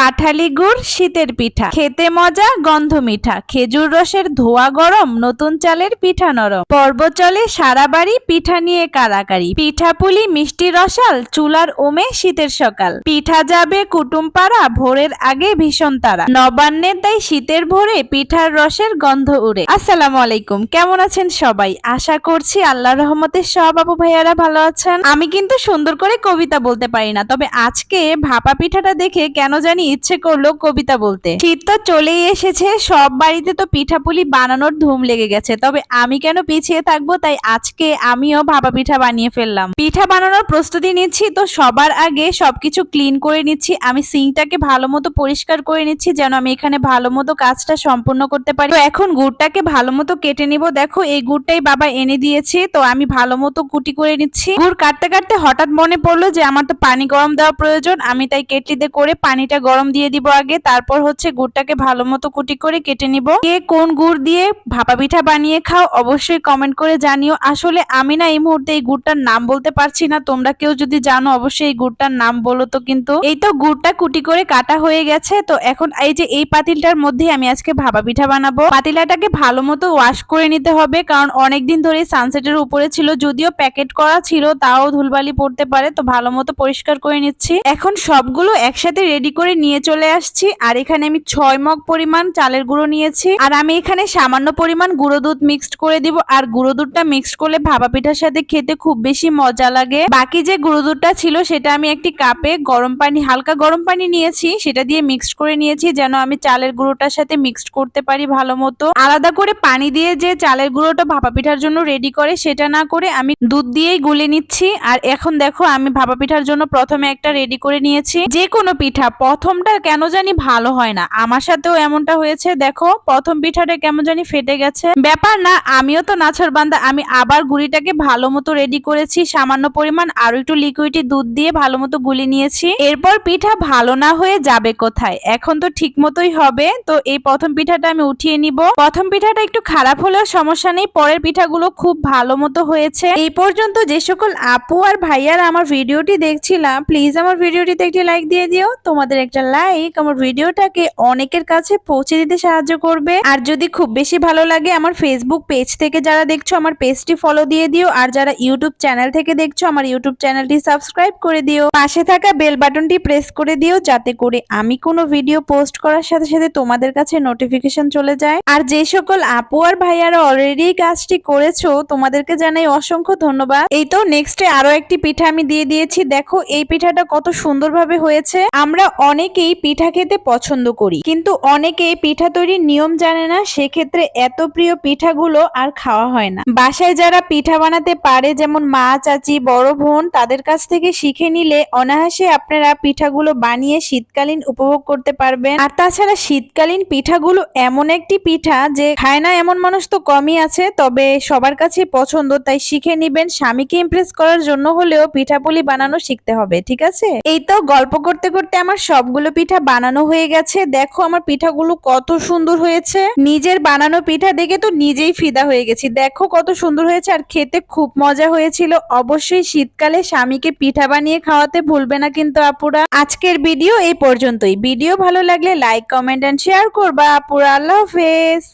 পাঠালি গুড়, শীতের পিঠা। খেতে মজা, গন্ধ মিঠা। খেজুর রসের ধোয়া গরম, নতুন চালের পিঠা নরম। পর্ব চলে সারা বাড়ি পিঠা নিয়ে কারাকারি। পিঠা পুলি মিষ্টি রসাল, চুলার ওমে শীতের সকাল। পিঠা যাবে কুটুম পাড়া ভোরের আগে ভীষণ তারা। নবান্নের তাই শীতের ভোরে পিঠার রসের গন্ধ উড়ে। আসসালামু আলাইকুম, কেমন আছেন সবাই? আশা করছি আল্লাহ রহমতে সব আপু ভাইয়ারা ভালো আছেন। আমি কিন্তু সুন্দর করে কবিতা বলতে পারি না, তবে আজকে ভাপা পিঠাটা দেখে কেন জানি ইচ্ছে করল কবিতা বলতে। শীত তো চলেই এসেছে, সব বাড়িতে তো পিঠাপুলি বানানোর ধুম লেগে গেছে। তবে আমি কেন পিছিয়ে থাকব? তাই আজকে আমিও ভাপা পিঠা বানিয়ে ফেললাম। পিঠা বানানোর প্রস্তুতি নিচ্ছি, তো সবার আগে সবকিছু ক্লিন করে নিচ্ছি। আমি সিংটাকে ভালো মতো পরিষ্কার করে নিচ্ছি, যেন আমি এখানে ভালো মতো কাজটা সম্পূর্ণ করতে পারি। তো এখন গুড়টাকে ভালো মতো কেটে নিব। দেখো, এই গুড়টাই বাবা এনে দিয়েছে, তো আমি ভালো মতো কুটি করে নিচ্ছি। গুড় কাটতে কাটতে হঠাৎ মনে পড়ল যে আমার তো পানি গরম দেওয়া প্রয়োজন, আমি তাই কেটলিতে করে পানিটা গরম দিয়ে দিব আগে, তারপর হচ্ছে গুড়টাকে ভালো মতো কুটি করে কেটে নিব। কে কোন গুড় দিয়ে ভাপা পিঠা বানিয়ে খাও অবশ্যই কমেন্ট করে জানিও। আসলে আমি না এই মুহূর্তে এই গুড়টার নাম বলতে পারছি না, তোমরা কেউ যদি জানো অবশ্যই এই গুড়টার নাম বলো তো কিন্তু। এই তো গুড়টা কুটি করে কাটা হয়ে গেছে, তো এখন এই যে এই পাতিলটার মধ্যে আমি আজকে ভাপা পিঠা বানাবো। পাতিলাটাকে ভালো মতো ওয়াশ করে নিতে হবে, কারণ অনেকদিন ধরে সানসেটের উপরে ছিল, যদিও প্যাকেট করা ছিল, তাও ধুলবালি পড়তে পারে, তো ভালো মতো পরিষ্কার করে নিচ্ছি। এখন সবগুলো একসাথে রেডি করে নিয়ে চলে আসছি। আর এখানে আমি ছয় মগ পরিমাণ চালের গুঁড়ো নিয়েছি। আর আমি এখানে সামান্য পরিমাণ গুঁড়ো দুধ মিক্সড করে দিব। আর গুঁড়ো দুধটা মিক্সড করলে ভাপা পিঠার সাথে খেতে খুব বেশি মজা লাগে। বাকি যে গুঁড়ো দুধটা ছিল, সেটা আমি একটি কাপে গরম পানি, হালকা গরম পানি নিয়েছি। সেটা দিয়ে মিক্সড করে নিয়েছি যেন আমি চালের গুঁড়োটার সাথে মিক্সড করতে পারি ভালো মতো আলাদা করে পানি দিয়ে যে চালের গুঁড়োটা ভাপা পিঠার জন্য রেডি করে, সেটা না করে আমি দুধ দিয়েই গুলে নিচ্ছি। আর এখন দেখো, আমি ভাপা পিঠার জন্য প্রথমে একটা রেডি করে নিয়েছি। যে কোনো পিঠা প্রথমটা কেন জানি ভালো হয় না। আমার সাথেও এমনটা হয়েছে। দেখো, প্রথম পিঠাটা কেমন জানি ফেটে গেছে। ব্যাপার না, আমিও তো নাছর বান্দা। আমি আবার গুড়িটাকে ভালো মতো রেডি করেছি, সামান্য পরিমাণ আরও একটু লিকুইডি দুধ দিয়ে ভালো মতো গুলি নিয়েছি। এরপর পিঠা ভালো না হয়ে যাবে কোথায়? এখন তো ঠিক মতোই হবে। তো এই প্রথম পিঠাটা আমি উঠিয়ে নিব। প্রথম পিঠাটা একটু খারাপ হলেও সমস্যা নেই। পরের পিঠাগুলো খুব ভালো মতো হয়েছে। এই পর্যন্ত যে সকল আপু আর ভাইয়ার আমার ভিডিওটি দেখছিলাম প্লিজ আমার ভিডিওটিতে একটি লাইক দিয়ে দিও। তোমাদের একটা লাইক আমার ভিডিওটাকে অনেকের কাছে পৌঁছে দিতে সাহায্য করবে। আর যদি খুব বেশি ভালো লাগে আমার ফেসবুক পেজ থেকে যারা দেখছ, আমার পেজটি ফলো দিয়ে দিও। আর যারা ইউটিউব চ্যানেল থেকে দেখছ, আমার ইউটিউব চ্যানেলটি সাবস্ক্রাইব করে দিও। পাশে থাকা বেল বাটনটি প্রেস করে দিও, যাতে করে আমি কোনো ভিডিও পোস্ট করার সাথে সাথে তোমাদের কাছে নোটিফিকেশন চলে যায়। আর যে সকল আপু আর ভাইয়ারা অলরেডি কাজটি করেছ, তোমাদেরকে জানাই অসংখ্য ধন্যবাদ। এই তো নেক্সটে আরও একটি পিঠা আমি দিয়ে দিয়েছি। দেখো, এই পিঠাটা কত সুন্দরভাবে হয়েছে। আমরা অনেকেই পিঠা খেতে পছন্দ করি, কিন্তু অনেকেই পিঠা তৈরির নিয়ম জানে না, সেক্ষেত্রে এত প্রিয় পিঠাগুলো আর খাওয়া হয় না। বাসায় যারা পিঠা বানাতে পারে, যেমন মা, চাচি, বড় বোন, তাদের কাছ থেকে শিখে নিলে অনায়াসে আপনারা পিঠাগুলো বানিয়ে শীতকালীন উপভোগ করতে পারবেন। আর তাছাড়া শীতকালীন পিঠাগুলো এমন একটি পিঠা যে খায় না এমন মানুষ তো কমই আছে, তবে সবার কাছে পছন্দ, তাই শিখে নিবেন। স্বামীকে ইমপ্রেস করার জন্য হলেও পিঠাপুলি বানানো শিখতে হবে, ঠিক আছে? এই তো গল্প করতে করতে আমার সবগুলো পিঠা বানানো হয়ে গেছে। দেখো আমার পিঠাগুলো কত সুন্দর হয়েছে। নিজের বানানো পিঠা দেখে তো নিজেই ফিদা হয়ে গেছি। দেখো কত সুন্দর হয়েছে আর খেতে খুব মজা হয়েছিল। অবশ্যই শীতকালে স্বামীকে পিঠা বানিয়ে খাওয়াতে ভুলবে না কিন্তু আপুরা। আজকের ভিডিও এই পর্যন্তই। ভিডিও ভালো লাগলে লাইক কমেন্ট এন্ড শেয়ার করবা। আপুরা, আল্লাহ হাফেজ।